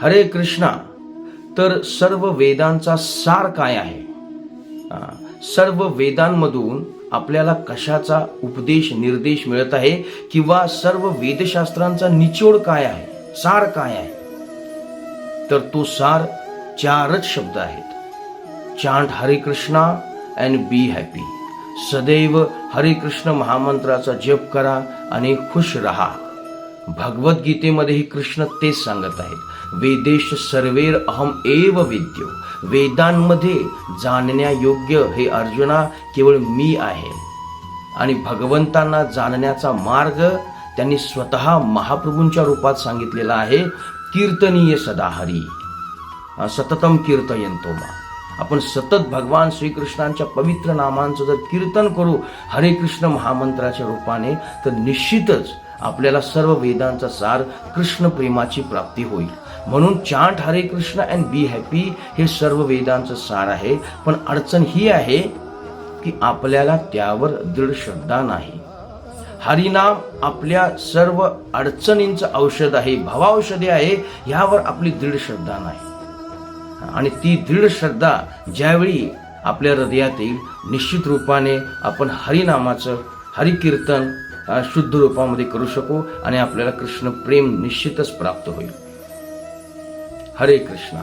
हरे कृष्णा तर सर्व वेदांचा सार काय आहे? सर्व वेदांमधून आपल्याला कशाचा उपदेश निर्देश मिळत आहे? किंवा सर्व वेदशास्त्रांचा निचोड काय आहे? सार काय आहे? तर तो सार चारच शब्द आहेत. चांट हरे कृष्णा अँड बी हॅपी सदैव हरे कृष्ण महामंत्राचा जप करा आणि खुश रहा. भगवद्गीतेमध्येही कृष्ण तेच सांगत आहेत. वेदेश सर्वेर अहम एव विद्यो. वेदांमध्ये जाणण्यायोग्य हे अर्जुना केवळ मी आहे. आणि भगवंतांना जाणण्याचा मार्ग त्यांनी स्वतः महाप्रभूंच्या रूपात सांगितलेला आहे कीर्तनीय सदाहरी. सततम कीर्तयंतो मा. आपण सतत भगवान श्रीकृष्णांच्या पवित्र नामांचं जर कीर्तन करू हरे कृष्ण महामंत्राच्या रूपाने तर निश्चितच आपल्याला सर्व वेदांचा सार कृष्ण प्रेमाची प्राप्ती होईल. म्हणून चांट हरे कृष्ण अँड बी हॅपी हे सर्व वेदांचं सार आहे. पण अडचण ही आहे की आपल्याला त्यावर दृढ श्रद्धा नाही. हरिनाम आपल्या सर्व अडचणींचं औषध आहे भवाऔषधी आहे यावर आपली दृढ श्रद्धा नाही. आणि ती दृढ श्रद्धा ज्यावेळी आपल्या हृदयात येईल निश्चित रूपाने आपण हरिनामाचं हरिकीर्तन शुद्ध रूपामध्ये करू शकू आणि आपल्याला कृष्ण प्रेम निश्चितच प्राप्त होईल. हरे कृष्णा.